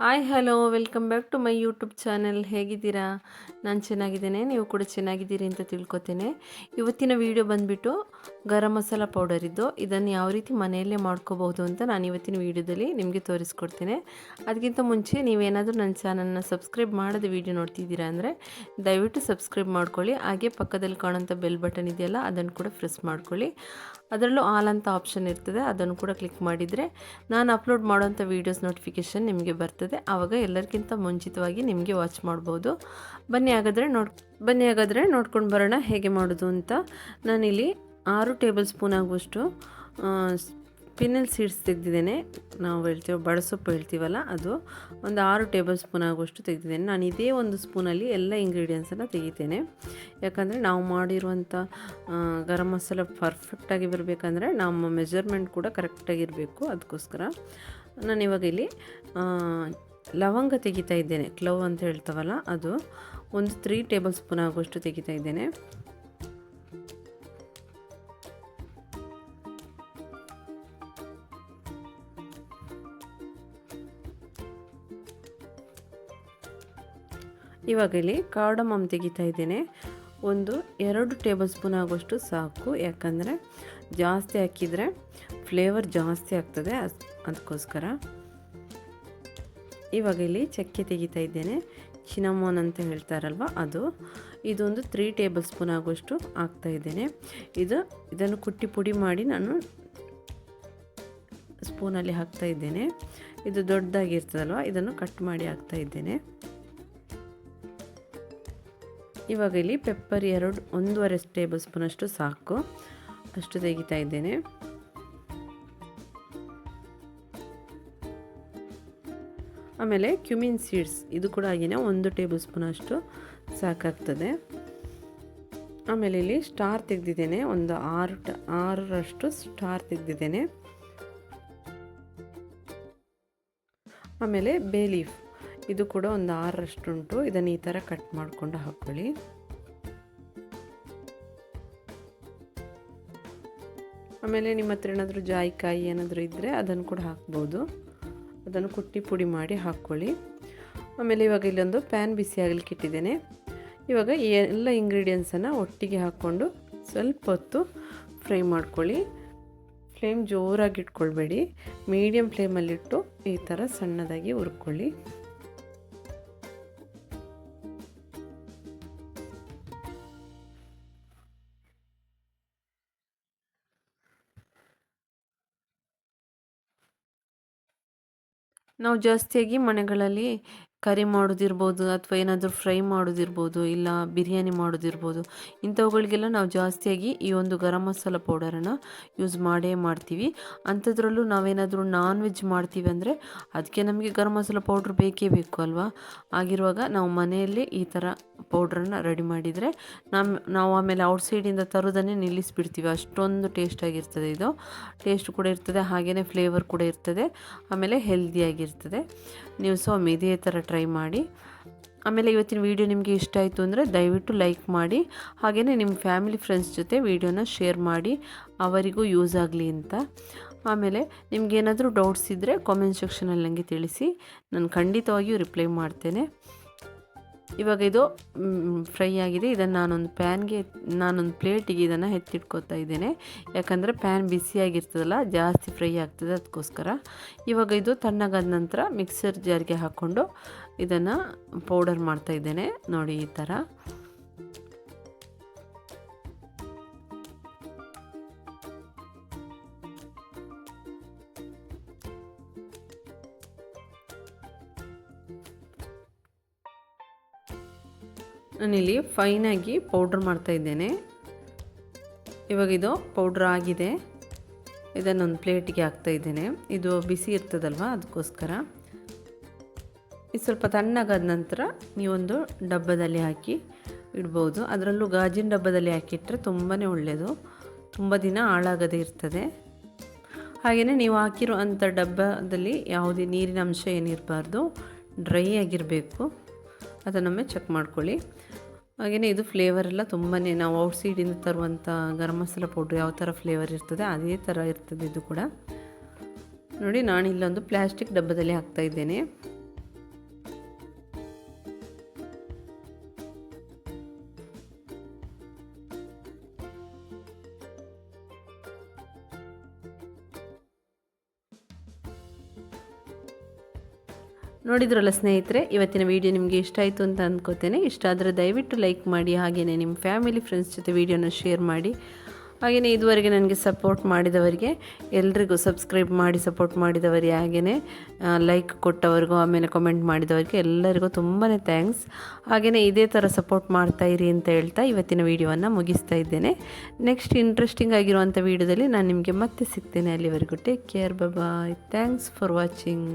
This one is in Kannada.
Hi hello welcome back to my YouTube channel ಹೇಗಿದ್ದೀರಾ? ನಾನು ಚೆನ್ನಾಗಿದ್ದೇನೆ. ನೀವು ಕೂಡ ಚೆನ್ನಾಗಿದ್ದೀರಿ ಅಂತ ತಿಳ್ಕೊತೇನೆ. ಇವತ್ತಿನ ವಿಡಿಯೋ ಬಂದುಬಿಟ್ಟು ಗರಂ ಮಸಾಲ ಪೌಡರ್ ಇದ್ದು, ಇದನ್ನು ಯಾವ ರೀತಿ ಮನೆಯಲ್ಲೇ ಮಾಡ್ಕೋಬಹುದು ಅಂತ ನಾನು ಇವತ್ತಿನ ವಿಡಿಯೋದಲ್ಲಿ ನಿಮಗೆ ತೋರಿಸ್ಕೊಡ್ತೇನೆ. ಅದಕ್ಕಿಂತ ಮುಂಚೆ ನೀವೇನಾದರೂ ನನ್ನ ಚಾನಲ್ನ ಸಬ್ಸ್ಕ್ರೈಬ್ ಮಾಡೋದು ವಿಡಿಯೋ ನೋಡ್ತಿದ್ದೀರಾ ಅಂದರೆ, ದಯವಿಟ್ಟು ಸಬ್ಸ್ಕ್ರೈಬ್ ಮಾಡ್ಕೊಳ್ಳಿ. ಹಾಗೆ ಪಕ್ಕದಲ್ಲಿ ಕಾಣೋಂಥ ಬೆಲ್ ಬಟನ್ ಇದೆಯಲ್ಲ, ಅದನ್ನು ಕೂಡ ಪ್ರೆಸ್ ಮಾಡ್ಕೊಳ್ಳಿ. ಅದರಲ್ಲೂ ಆಲ್ ಅಂತ ಆಪ್ಷನ್ ಇರ್ತದೆ, ಅದನ್ನು ಕೂಡ ಕ್ಲಿಕ್ ಮಾಡಿದರೆ ನಾನು ಅಪ್ಲೋಡ್ ಮಾಡೋಂಥ ವೀಡಿಯೋಸ್ ನೋಟಿಫಿಕೇಷನ್ ನಿಮಗೆ ಬರ್ತದೆ. ಆವಾಗ ಎಲ್ಲರಿಗಿಂತ ಮುಂಚಿತವಾಗಿ ನಿಮಗೆ ವಾಚ್ ಮಾಡ್ಬೋದು. ಬನ್ನಿ ಹಾಗಾದರೆ ನೋಡ್, ಬನ್ನಿ ಹಾಗಾದರೆ ನೋಡ್ಕೊಂಡು ಬರೋಣ ಹೇಗೆ ಮಾಡೋದು ಅಂತ. ನಾನಿಲ್ಲಿ ಆರು ಟೇಬಲ್ ಸ್ಪೂನ್ ಆಗುವಷ್ಟು ಪಿನ್ನಲ್ ಸೀಡ್ಸ್ ತೆಗೆದಿದ್ದೇನೆ. ನಾವು ಹೇಳ್ತೀವಿ, ಬಡಸೊಪ್ಪು ಹೇಳ್ತೀವಲ್ಲ ಅದು. ಒಂದು ಆರು ಟೇಬಲ್ ಸ್ಪೂನ್ ಆಗುವಷ್ಟು ತೆಗೆದಿದ್ದೇನೆ. ನಾನು ಇದೇ ಒಂದು ಸ್ಪೂನಲ್ಲಿ ಎಲ್ಲ ಇಂಗ್ರೀಡಿಯೆಂಟ್ಸನ್ನು ತೆಗಿತೇನೆ. ಯಾಕಂದರೆ ನಾವು ಮಾಡಿರುವಂಥ ಗರಂ ಮಸಾಲ ಪರ್ಫೆಕ್ಟಾಗಿ ಬರಬೇಕಂದ್ರೆ ನಮ್ಮ ಮೆಜರ್ಮೆಂಟ್ ಕೂಡ ಕರೆಕ್ಟಾಗಿರಬೇಕು ಅದಕ್ಕೋಸ್ಕರ. ನಾನು ಇವಾಗ ಇಲ್ಲಿ ಲವಂಗ ತೆಗಿತಾ ಇದ್ದೇನೆ. ಕ್ಲವ್ ಅಂತ ಹೇಳ್ತಾವಲ್ಲ ಅದು. ಒಂದು ತ್ರೀ ಟೇಬಲ್ ಸ್ಪೂನ್ ಆಗುವಷ್ಟು ತೆಗಿತಾ ಇದ್ದೇನೆ. ಇವಾಗ ಇಲ್ಲಿ ಕಾರ್ಡಮಮ್ ತೆಗಿತಾ ಇದ್ದೇನೆ. ಒಂದು, ಎರಡು ಟೇಬಲ್ ಸ್ಪೂನ್ ಆಗುವಷ್ಟು ಸಾಕು. ಯಾಕಂದರೆ ಜಾಸ್ತಿ ಹಾಕಿದರೆ ಫ್ಲೇವರ್ ಜಾಸ್ತಿ ಆಗ್ತದೆ. ಅದಕ್ಕೋಸ್ಕರ ಇವಾಗ ಇಲ್ಲಿ ಚಕ್ಕೆ ತೆಗಿತಾ ಇದ್ದೇನೆ. ಚಿನಮೋನ್ ಅಂತ ಹೇಳ್ತಾರಲ್ವ ಅದು. ಇದೊಂದು ತ್ರೀ ಟೇಬಲ್ ಸ್ಪೂನ್ ಆಗುವಷ್ಟು ಹಾಕ್ತಾ ಇದ್ದೇನೆ. ಇದು, ಇದನ್ನು ಕುಟ್ಟಿ ಪುಡಿ ಮಾಡಿ ನಾನು ಸ್ಪೂನಲ್ಲಿ ಹಾಕ್ತಾ ಇದ್ದೇನೆ. ಇದು ದೊಡ್ಡದಾಗಿರ್ತದಲ್ವ, ಇದನ್ನು ಕಟ್ ಮಾಡಿ ಹಾಕ್ತಾ ಇದ್ದೇನೆ. ಇವಾಗ ಇಲ್ಲಿ ಪೆಪ್ಪರ್ ಎರಡು, ಒಂದೂವರೆ ಟೇಬಲ್ ಸ್ಪೂನಷ್ಟು ಸಾಕು. ಅಷ್ಟು ತೆಗಿತಾ ಇದ್ದೇನೆ. ಆಮೇಲೆ ಕ್ಯುಮಿನ್ ಸೀಡ್ಸ್, ಇದು ಕೂಡ ಹಾಗೆಯೇ ಒಂದು ಟೇಬಲ್ ಸ್ಪೂನ್ ಅಷ್ಟು ಸಾಕಾಗ್ತದೆ. ಆಮೇಲೆ ಇಲ್ಲಿ ಸ್ಟಾರ್ ತೆಗೆದಿದ್ದೇನೆ, ಒಂದು ಆರು ಟ, ಆರರಷ್ಟು ಸ್ಟಾರ್ ತೆಗೆದಿದ್ದೇನೆ. ಆಮೇಲೆ ಬೇಲೀಫ್ ಇದು ಕೂಡ ಒಂದು ಆರರಷ್ಟು ಉಂಟು ಇದನ್ನು ಈ ಥರ ಕಟ್ ಮಾಡಿಕೊಂಡು ಹಾಕ್ಕೊಳ್ಳಿ ಆಮೇಲೆ ನಿಮ್ಮ ಹತ್ರ ಏನಾದರೂ ಜಾಯಿಕಾಯಿ ಏನಾದರೂ ಇದ್ದರೆ ಅದನ್ನು ಕೂಡ ಹಾಕ್ಬೋದು. ಅದನ್ನು ಕುಟ್ಟಿ ಪುಡಿ ಮಾಡಿ ಹಾಕ್ಕೊಳ್ಳಿ ಆಮೇಲೆ ಇವಾಗ ಇಲ್ಲೊಂದು ಪ್ಯಾನ್ ಬಿಸಿ ಆಗಲಿಕ್ಕೆ ಇಟ್ಟಿದ್ದೇನೆ. ಇವಾಗ ಎಲ್ಲ ಇಂಗ್ರೀಡಿಯೆಂಟ್ಸನ್ನು ಒಟ್ಟಿಗೆ ಹಾಕ್ಕೊಂಡು ಸ್ವಲ್ಪ ಹೊತ್ತು ಫ್ರೈ ಮಾಡ್ಕೊಳ್ಳಿ. ಫ್ಲೇಮ್ ಜೋರಾಗಿ ಇಟ್ಕೊಳ್ಬೇಡಿ. ಮೀಡಿಯಮ್ ಫ್ಲೇಮಲ್ಲಿಟ್ಟು ಈ ಥರ ಸಣ್ಣದಾಗಿ ಹುರ್ಕೊಳ್ಳಿ. ನಾವು ಜಾಸ್ತಿಯಾಗಿ ಮನೆಗಳಲ್ಲಿ ಕರಿ ಮಾಡೋದಿರ್ಬೋದು ಅಥವಾ ಏನಾದರೂ ಫ್ರೈ ಮಾಡೋದಿರ್ಬೋದು ಇಲ್ಲ ಬಿರಿಯಾನಿ ಮಾಡೋದಿರ್ಬೋದು, ಇಂಥವುಗಳಿಗೆಲ್ಲ ನಾವು ಜಾಸ್ತಿಯಾಗಿ ಈ ಒಂದು ಗರಂ ಮಸಾಲ ಪೌಡರನ್ನು ಯೂಸ್ ಮಾಡೇ ಮಾಡ್ತೀವಿ. ಅಂಥದ್ರಲ್ಲೂ ನಾವೇನಾದರೂ ನಾನ್ ವೆಜ್ ಮಾಡ್ತೀವಿ ಅಂದರೆ ಅದಕ್ಕೆ ನಮಗೆ ಗರಂ ಮಸಾಲ ಪೌಡ್ರ್ ಬೇಕೇ ಬೇಕು ಅಲ್ವಾ? ಆಗಿರುವಾಗ ನಾವು ಮನೆಯಲ್ಲಿ ಈ ಥರ ಪೌಡ್ರನ್ನು ರೆಡಿ ಮಾಡಿದರೆ ನಮ್ಮ ನಾವು ಆಮೇಲೆ ಔಟ್ಸೈಡಿಂದ ತರೋದನ್ನೇ ನಿಲ್ಲಿಸಿಬಿಡ್ತೀವಿ. ಅಷ್ಟೊಂದು ಟೇಸ್ಟಾಗಿರ್ತದೆ ಇದು. ಟೇಸ್ಟ್ ಕೂಡ ಇರ್ತದೆ ಹಾಗೆಯೇ ಫ್ಲೇವರ್ ಕೂಡ ಇರ್ತದೆ. ಆಮೇಲೆ ಹೆಲ್ದಿಯಾಗಿರ್ತದೆ ನೀವು ಸೊ ಇದೇ ಥರ ಟ್ರೈ ಮಾಡಿ. ಆಮೇಲೆ ಇವತ್ತಿನ ವೀಡಿಯೋ ನಿಮಗೆ ಇಷ್ಟ ಆಯಿತು ಅಂದರೆ ದಯವಿಟ್ಟು ಲೈಕ್ ಮಾಡಿ. ಹಾಗೆಯೇ ನಿಮ್ಮ ಫ್ಯಾಮಿಲಿ ಫ್ರೆಂಡ್ಸ್ ಜೊತೆ ವೀಡಿಯೋನ ಶೇರ್ ಮಾಡಿ. ಅವರಿಗೂ ಯೂಸ್ ಆಗಲಿ ಅಂತ. ಆಮೇಲೆ ನಿಮಗೇನಾದರೂ ಡೌಟ್ಸ್ ಇದ್ದರೆ ಕಾಮೆಂಟ್ ಸೆಕ್ಷನಲ್ಲಿ ನನಗೆ ತಿಳಿಸಿ. ನಾನು ಖಂಡಿತವಾಗಿಯೂ ರಿಪ್ಲೈ ಮಾಡ್ತೇನೆ. ಇವಾಗ ಇದು ಫ್ರೈ ಆಗಿದೆ. ಇದನ್ನು ನಾನೊಂದು ಪ್ಯಾನ್ಗೆ, ನಾನೊಂದು ಪ್ಲೇಟಿಗೆ ಇದನ್ನು ಎತ್ತಿಟ್ಕೋತಾ ಇದ್ದೇನೆ. ಯಾಕಂದರೆ ಪ್ಯಾನ್ ಬಿಸಿಯಾಗಿರ್ತದಲ್ಲ ಜಾಸ್ತಿ ಫ್ರೈ ಆಗ್ತದೆ ಅದಕ್ಕೋಸ್ಕರ. ಇವಾಗ ಇದು ತಣ್ಣಗಾದ ನಂತರ ಮಿಕ್ಸರ್ ಜಾರಿಗೆ ಹಾಕ್ಕೊಂಡು ಇದನ್ನು ಪೌಡರ್ ಮಾಡ್ತಾ ಇದ್ದೇನೆ. ನೋಡಿ ಈ ಥರ ನಾನಿಲ್ಲಿ ಫೈನಾಗಿ ಪೌಡ್ರ್ ಮಾಡ್ತಾ ಇದ್ದೇನೆ. ಇವಾಗ ಇದು ಪೌಡ್ರ್ ಆಗಿದೆ. ಇದನ್ನೊಂದು ಪ್ಲೇಟಿಗೆ ಹಾಕ್ತಾ ಇದ್ದೇನೆ. ಇದು ಬಿಸಿ ಇರ್ತದಲ್ವ? ಅದಕ್ಕೋಸ್ಕರ ಇದು ಸ್ವಲ್ಪ ತಣ್ಣಗಾದ ನಂತರ ನೀವೊಂದು ಡಬ್ಬದಲ್ಲಿ ಹಾಕಿ ಇಡ್ಬೋದು. ಅದರಲ್ಲೂ ಗಾಜಿನ ಡಬ್ಬದಲ್ಲಿ ಹಾಕಿಟ್ರೆ ತುಂಬಾ ಒಳ್ಳೆಯದು ತುಂಬ ದಿನ ಹಾಳಾಗದೇ ಇರ್ತದೆ. ಹಾಗೆಯೇ ನೀವು ಹಾಕಿರೋ ಅಂಥ ಡಬ್ಬದಲ್ಲಿ ಯಾವುದೇ ನೀರಿನ ಅಂಶ ಏನಿರಬಾರ್ದು. ಡ್ರೈ ಆಗಿರಬೇಕು. ಅದನ್ನೊಮ್ಮೆ ಚೆಕ್ ಮಾಡ್ಕೊಳ್ಳಿ. ಹಾಗೆಯೇ ಇದು ಫ್ಲೇವರ್ ಎಲ್ಲ ತುಂಬಾ ನಾವು ಔಟ್ ಸೈಡಿಂದ ತರುವಂಥ ಗರಂ ಮಸಾಲ ಪೌಡ್ರ್ ಯಾವ ಥರ ಫ್ಲೇವರ್ ಇರ್ತದೆ ಅದೇ ಥರ ಇರ್ತದೆ ಇದು ಕೂಡ. ನೋಡಿ ನಾನು ಇಲ್ಲೊಂದು ಪ್ಲ್ಯಾಸ್ಟಿಕ್ ಡಬ್ಬದಲ್ಲಿ ಹಾಕ್ತಾ ಇದ್ದೇನೆ. ನೋಡಿದ್ರಲ್ಲ ಸ್ನೇಹಿತರೆ, ಇವತ್ತಿನ ವಿಡಿಯೋ ನಿಮಗೆ ಇಷ್ಟ ಆಯಿತು ಅಂತ ಅಂದ್ಕೋತೇನೆ ಇಷ್ಟ ಆದರೆ ದಯವಿಟ್ಟು ಲೈಕ್ ಮಾಡಿ ಹಾಗೆಯೇ ನಿಮ್ಮ ಫ್ಯಾಮಿಲಿ ಫ್ರೆಂಡ್ಸ್ ಜೊತೆ ವಿಡಿಯೋನ ಶೇರ್ ಮಾಡಿ. ಹಾಗೆಯೇ ಇದುವರೆಗೆ ನನಗೆ ಸಪೋರ್ಟ್ ಮಾಡಿದವರಿಗೆ, ಎಲ್ರಿಗೂ ಸಬ್ಸ್ಕ್ರೈಬ್ ಮಾಡಿ ಸಪೋರ್ಟ್ ಮಾಡಿದವರಿಗೆ ಹಾಗೆಯೇ ಲೈಕ್ ಕೊಟ್ಟವರಿಗೂ, ಆಮೇಲೆ ಕಮೆಂಟ್ ಮಾಡಿದವರಿಗೆ ಎಲ್ಲರಿಗೂ ತುಂಬಾ ಥ್ಯಾಂಕ್ಸ್ ಹಾಗೆಯೇ ಇದೇ ಥರ ಸಪೋರ್ಟ್ ಮಾಡ್ತಾ ಇರಿ ಅಂತ ಹೇಳ್ತಾ ಇವತ್ತಿನ ವೀಡಿಯೋವನ್ನು ಮುಗಿಸ್ತಾ ಇದ್ದೇನೆ. ನೆಕ್ಸ್ಟ್ ಇಂಟ್ರೆಸ್ಟಿಂಗ್ ಆಗಿರುವಂಥ ವೀಡಿಯೋದಲ್ಲಿ ನಾನು ನಿಮಗೆ ಮತ್ತೆ ಸಿಗ್ತೇನೆ ಅಲ್ಲಿವರೆಗೂ. Take care bye thanks for watching